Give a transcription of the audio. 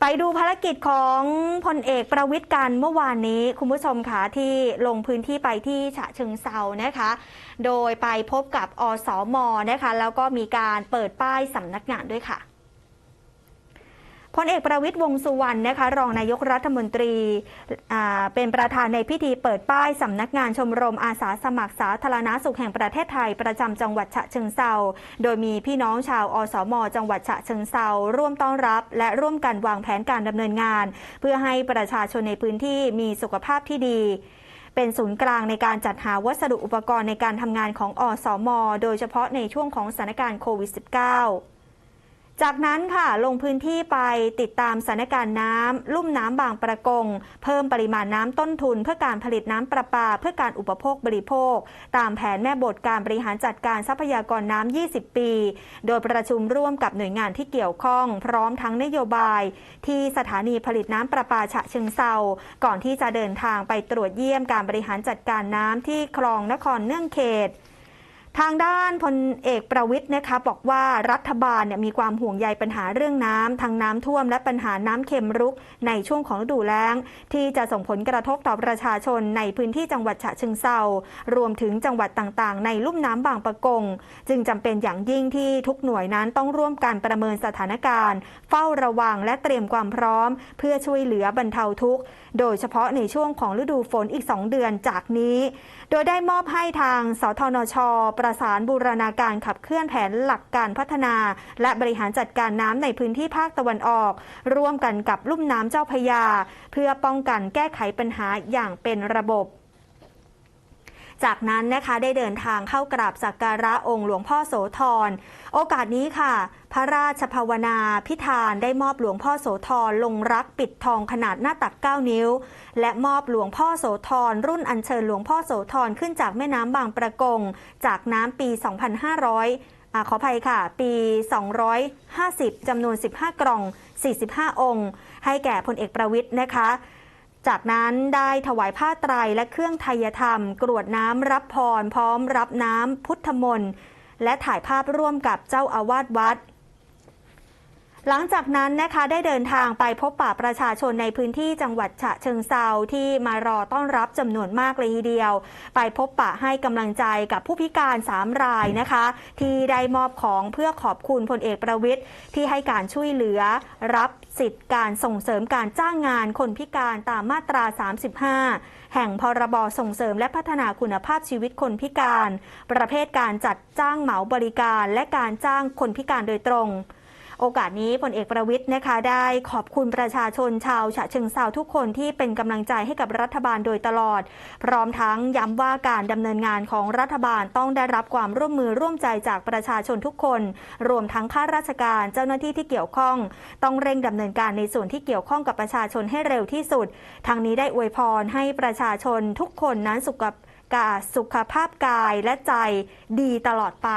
ไปดูภารกิจของพลเอกประวิทย์กันเมื่อวานนี้คุณผู้ชมค่ะที่ลงพื้นที่ไปที่ฉะเชิงเซานะคะ โดยไปพบกับอสมนะคะ แล้วก็มีการเปิดป้ายสำนักงานด้วยค่ะ พลเอกประวิทย์วงสุวรรณนะคะรองนายกรัฐมนตรีเป็นประธานในพิธีเปิดป้ายสำนักงานชมรมอาสาสมัครสาธารณาสุขแห่งประเทศไทยประจำจังหวัดฉะเชิงเซาโดยมีพี่น้องชาวอสม จังหวัดฉะเชิงเซาร่วมต้อนรับ และร่วมกันวางแผนการดำเนินงาน เพื่อให้ประชาชนในพื้นที่มีสุขภาพที่ดีเป็นศูนย์กลางในการจัดหาวัสดุอุปกรณ์ในการทำงานของอสม โดยเฉพาะในช่วงของสถานการณ์โควิด -19 จากนั้นค่ะลงพื้นที่ไปติดตามสถานการณ์น้ำลุ่มน้ำบางประกง เพิ่มปริมาณน้ำต้นทุน เพื่อการผลิตน้ำประปา เพื่อการอุปโภคบริโภค ตามแผนแม่บทการบริหารจัดการทรัพยากรน้ำ 20 ปี โดยประชุมร่วมกับหน่วยงานที่เกี่ยวข้อง พร้อมทั้งนโยบาย ที่สถานีผลิตน้ำประปาฉะเชิงเซาก่อนที่จะเดินทางไปตรวจเยี่ยมการบริหารจัดการน้ำที่คลองนครเนื่องเขต ทางด้านพลเอกประวิทย์นะคะบอกว่ารัฐบาลเนี่ยมีความห่วงใยปัญหาเรื่องน้ำทั้งน้ำท่วม และปัญหาน้ำเค็มรุกในช่วงของฤดูแล้ง ที่จะส่งผลกระทบต่อประชาชนในพื้นที่จังหวัดฉะเชิงเซารวมถึงจังหวัดต่างๆ ในลุ่มน้ำบางปะกง จึงจำเป็นอย่างยิ่งที่ทุกหน่วยนั้นต้องร่วมกันประเมินสถานการณ์ เฝ้าระวังและเตรียมความพร้อม เพื่อช่วยเหลือบรรเทาทุกข์ โดยเฉพาะในช่วงของฤดูฝนอีก 2 เดือนจากนี้ โดยได้มอบให้ทางสทนชประสานบูรณาการขับเคลื่อนแผนหลักการพัฒนา และบริหารจัดการน้ำในพื้นที่ภาคตะวันออก ร่วมกันกับลุ่มน้ำเจ้าพยา เพื่อป้องกันแก้ไขปัญหาอย่างเป็นระบบ จากนั้นนะคะได้เดินทางเข้ากราบสักการะองค์หลวงพ่อโสธร โอกาสนี้ค่ะ พระราชภาวนาพิธานได้มอบหลวงพ่อโสธรลงรักปิดทองขนาดหน้าตัก 9 นิ้ว และมอบหลวงพ่อโสธรรุ่นอัญเชิญหลวงพ่อโสธรขึ้นจากแม่น้ำบางประกง จากน้ำปี 2500อาขออภัยค่ะ ปี 250 จำนวน 15 กล่อง 45 องค์ ให้แก่พลเอกประวิทย์นะคะ จากนั้นได้ถวายผ้าไตรและเครื่องไทยธรรม กรวดน้ำรับพร พร้อมรับน้ำพุทธมนต์และถ่ายภาพร่วมกับเจ้าอาวาสวัด หลังจากนั้นนะคะได้เดินทางไปพบปะประชาชนในพื้นที่จังหวัดฉะเชิงเซาที่มารอต้อนรับจำนวนมากเลยทีเดียว ไปพบปะให้กำลังใจกับผู้พิการ 3 รายนะคะ ที่ได้มอบของเพื่อขอบคุณพลเอกประวิทย์ที่ให้การช่วยเหลือรับสิทธิ์การส่งเสริมการจ้างงานคนพิการตามมาตรา 35 แห่งพรบส่งเสริมและพัฒนาคุณภาพชีวิตคนพิการ ประเภทการจัดจ้างเหมาบริการและการจ้างคนพิการโดยตรง โอกาสนี้พลเอกประวิทย์นะคะได้ขอบคุณประชาชนชาวฉะเชิงเซาทุกคนที่เป็นกำลังใจให้กับรัฐบาลโดยตลอด พร้อมทั้งย้ำว่าการดำเนินงานของรัฐบาลต้องได้รับความร่วมมือร่วมใจจากประชาชนทุกคน รวมทั้งข้าราชการเจ้าหน้าที่ที่เกี่ยวข้อง ต้องเร่งดำเนินการในส่วนที่เกี่ยวข้องกับประชาชนให้เร็วที่สุด ทางนี้ได้อวยพรให้ประชาชนทุกคนนั้นสุขสุขภาพกายและใจดีตลอดไป